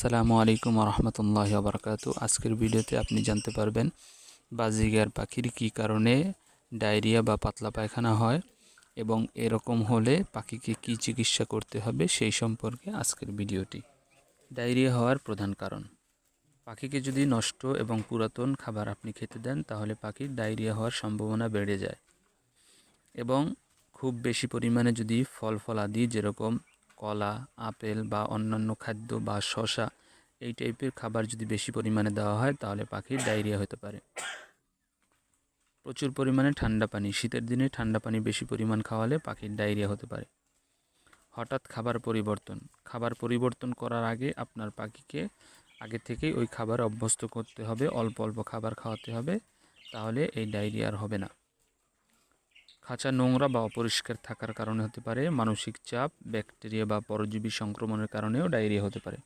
আসসালামু আলাইকুম রহমতুল্লাহ বরকাত আজকের ভিডিওতে আপনি জানতে পারবেন বাজিগার পাখির কী কারণে ডায়রিয়া বা পাতলা পায়খানা হয় এবং এরকম হলে পাখিকে কী চিকিৎসা করতে হবে সেই সম্পর্কে আজকের ভিডিওটি। ডায়রিয়া হওয়ার প্রধান কারণ, পাখিকে যদি নষ্ট এবং পুরাতন খাবার আপনি খেতে দেন, তাহলে পাখির ডায়রিয়া হওয়ার সম্ভাবনা বেড়ে যায় এবং খুব বেশি পরিমাণে যদি ফল, ফলাদি যেরকম কলা, আপেল বা অন্যান্য খাদ্য বা শশা এই টাইপের খাবার যদি বেশি পরিমাণে দেওয়া হয়, তাহলে পাখির ডায়রিয়া হতে পারে। প্রচুর পরিমাণে ঠান্ডা পানি, শীতের দিনে ঠান্ডা পানি বেশি পরিমাণ খাওয়ালে পাখির ডায়রিয়া হতে পারে। হঠাৎ খাবার পরিবর্তন খাবার পরিবর্তন করার আগে আপনার পাখিকে আগে থেকেই ওই খাবার অভ্যস্ত করতে হবে, অল্প অল্প খাবার খাওয়াতে হবে, তাহলে এই ডায়রিয়া আর হবে না। খাঁচা নোংরা বা অপরিষ্কার থাকার কারণে হতে পারে, মানসিক চাপ, ব্যাকটেরিয়া বা পরজীবী সংক্রমণের কারণেও ডায়রিয়া হতে পারে।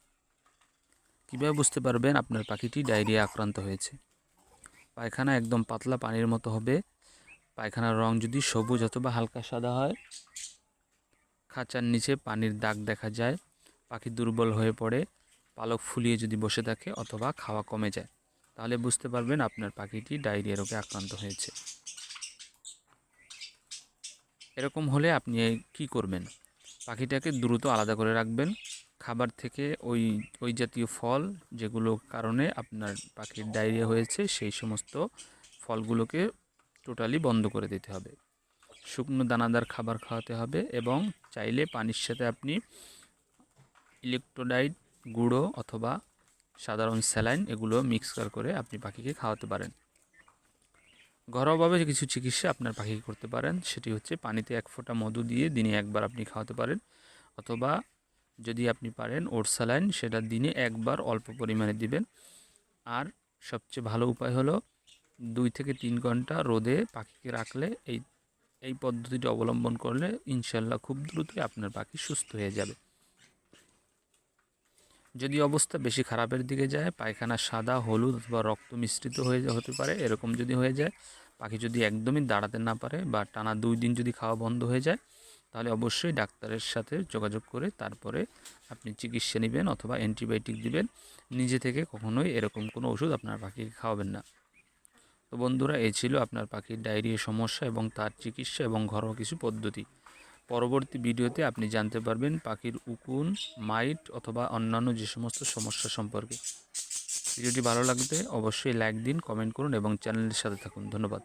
কীভাবে বুঝতে পারবেন আপনার পাখিটি ডায়রিয়া আক্রান্ত হয়েছে? পায়খানা একদম পাতলা পানির মতো হবে। পায়খানার রং যদি সবুজ অথবা হালকা সাদা হয়, খাঁচার নিচে পানির দাগ দেখা যায়, পাখি দুর্বল হয়ে পড়ে, পালক ফুলিয়ে যদি বসে থাকে অথবা খাওয়া কমে যায়, তাহলে বুঝতে পারবেন আপনার পাখিটি ডায়রিয়া রোগে আক্রান্ত হয়েছে। এরকম হলে আপনি কি করবেন? পাখিটাকে দ্রুত আলাদা করে রাখবেন। খাবার থেকে ওই ওই জাতীয় ফল যেগুলো কারণে আপনার পাখির ডায়রিয়া হয়েছে, সেই সমস্ত ফলগুলোকে টোটালি বন্ধ করে দিতে হবে। শুকনো দানাদার খাবার খাওয়াতে হবে এবং চাইলে পানির সাথে আপনি ইলেকট্রোডাইট, গুঁড়ো অথবা সাধারণ স্যালাইন এগুলো মিক্সকার করে আপনি পাখিকে খাওয়াতে পারেন। ঘরোয়াভাবে কিছু চিকিৎসা আপনার পাখিকে করতে পারেন। সেটি হচ্ছে পানিতে এক ফোঁটা মধু দিয়ে দিনে একবার আপনি খাওয়াতে পারেন। অথবা যদি আপনি পারেন ওট স্যালাইন সেটা দিনে একবার অল্প পরিমাণে দিবেন। আর সবচেয়ে ভালো উপায় হলো দুই থেকে তিন ঘণ্টা রোদে পাখিকে রাখলে এই এই পদ্ধতিটি অবলম্বন করলে ইনশাল্লাহ খুব দ্রুতই আপনার পাখি সুস্থ হয়ে যাবে। যদি অবস্থা বেশি খারাপের দিকে যায়, পায়খানা সাদা, হলুদ অথবা রক্ত মিশ্রিত হয়ে হতে পারে, এরকম যদি হয়ে যায়, পাখি যদি একদমই দাঁড়াতে না পারে বা টানা দুই দিন যদি খাওয়া বন্ধ হয়ে যায়, তাহলে অবশ্যই ডাক্তারের সাথে যোগাযোগ করে তারপরে আপনি চিকিৎসা নেবেন অথবা অ্যান্টিবায়োটিক দিবেন। নিজে থেকে কখনোই এরকম কোনো ওষুধ আপনার পাখিকে খাওয়াবেন না। তো বন্ধুরা এই ছিল আপনার পাখির ডায়রিয়া সমস্যা এবং তার চিকিৎসা এবং ঘরোয়া কিছু পদ্ধতি। পরবর্তী ভিডিওতে আপনি জানতে পারবেন পাখির উকুন, মাইট অথবা অন্যান্য যে সমস্ত সমস্যা সম্পর্কে। ভিডিওটি ভালো লাগতে অবশ্যই লাইক দিন, কমেন্ট করুন এবং চ্যানেলের সাথে থাকুন। ধন্যবাদ।